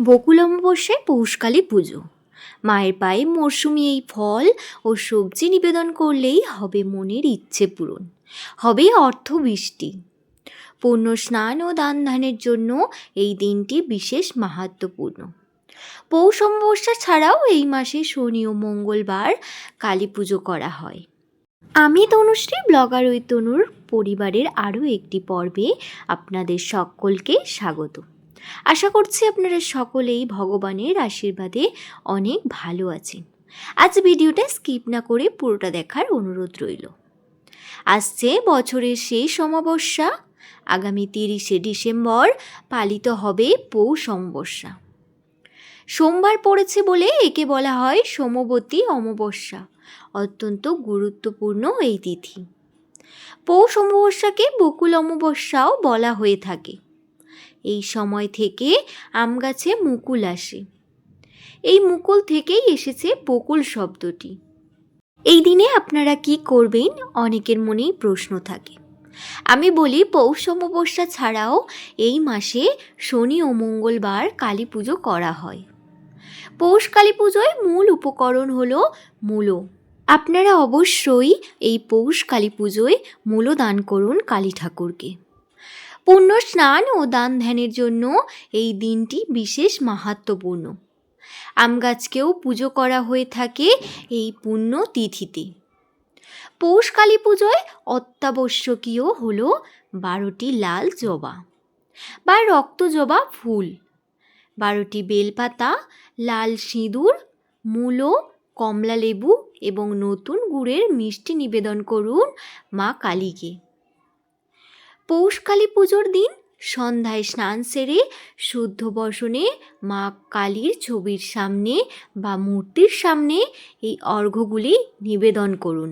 বকুল অমাবস্যায় পৌষকালী পুজো। মায়ের পায়ে মরশুমি এই ফল ও সবজি নিবেদন করলেই হবে মনের ইচ্ছে পূরণ। হবে অর্থ বৃষ্টি পুণ্য স্নান ও দান ধানের জন্য এই দিনটি বিশেষ মাহাত্ম্যপূর্ণ পৌষ অমাবস্যা ছাড়াও এই মাসে শনি ও মঙ্গলবার কালী পুজো করা হয়। আমি তনুশ্রী, ব্লগার ওই তনুর পরিবারের আরও একটি পর্বে আপনাদের সকলকে স্বাগত। আশা করছি আপনারা সকলেই ভগবানের আশীর্বাদে অনেক ভালো আছেন। আজ ভিডিওটা স্কিপ না করে পুরোটা দেখার অনুরোধ রইল। আসছে বছরের শেষ অমাবস্যা। আগামী তিরিশে ডিসেম্বর পালিত হবে পৌষ অমাবস্যা। সোমবার পড়েছে বলে একে বলা হয় সোমবতী অমাবস্যা। অত্যন্ত গুরুত্বপূর্ণ এই তিথি। পৌষ অমাবস্যাকে বকুল অমাবস্যাও বলা হয়ে থাকে। এই সময় থেকে আম গাছে মুকুল আসে। এই মুকুল থেকেই এসেছে বকুল শব্দটি। এই দিনে আপনারা কি করবেন? অনেকের মনেই প্রশ্ন থাকে। আমি বলি, পৌষ অমাবস্যা ছাড়াও এই মাসে শনি ও মঙ্গলবার কালী পুজো করা হয়। পৌষ কালী পুজোয় মূল উপকরণ হলো মূলো। আপনারা অবশ্যই এই পৌষ কালী পুজোয় মূলো দান করুন কালী ঠাকুরকে। পুণ্য স্নান ও দান ধ্যানের জন্য এই দিনটি বিশেষ মাহাত্ম্যপূর্ণ আম গাছকেও পুজো করা হয়ে থাকে এই পুণ্য তিথিতে। পৌষ কালী পুজোয় অত্যাবশ্যকীয় হল বারোটি লাল জবা বা রক্ত জবা ফুল, বারোটি বেলপাতা, লাল সিঁদুর, মূলো কমলা লেবু এবং নতুন গুড়ের মিষ্টি নিবেদন করুন মা কালীকে। পৌষ কালী পুজোর দিন সন্ধ্যায় স্নান সেরে, শুদ্ধ বসনে মা কালীর ছবির সামনে বা মূর্তির সামনে এই অর্ঘ্যগুলি নিবেদন করুন।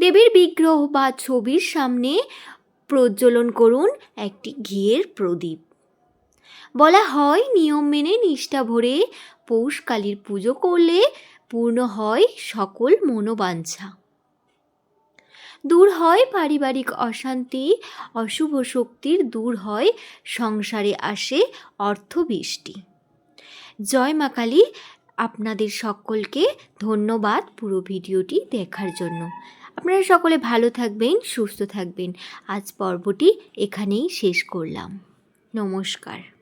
দেবীর বিগ্রহ বা ছবির সামনে প্রজ্বলন করুন একটি ঘিয়ের প্রদীপ। বলা হয় নিয়ম মেনে নিষ্ঠা ভরে পৌষ কালীর পুজো করলে পূর্ণ হয় সকল মনোবাঞ্ছা। দূর হয় পারিবারিক অশান্তি, অশুভ শক্তির দূর হয়, সংসারে আসে অর্থবৃষ্টি। জয় মা কালী, আপনাদের সকলকে ধন্যবাদ পুরো ভিডিওটি দেখার জন্য। আপনারা সকলে ভালো থাকবেন, সুস্থ থাকবেন। আজ পর্বটি এখানেই শেষ করলাম। নমস্কার।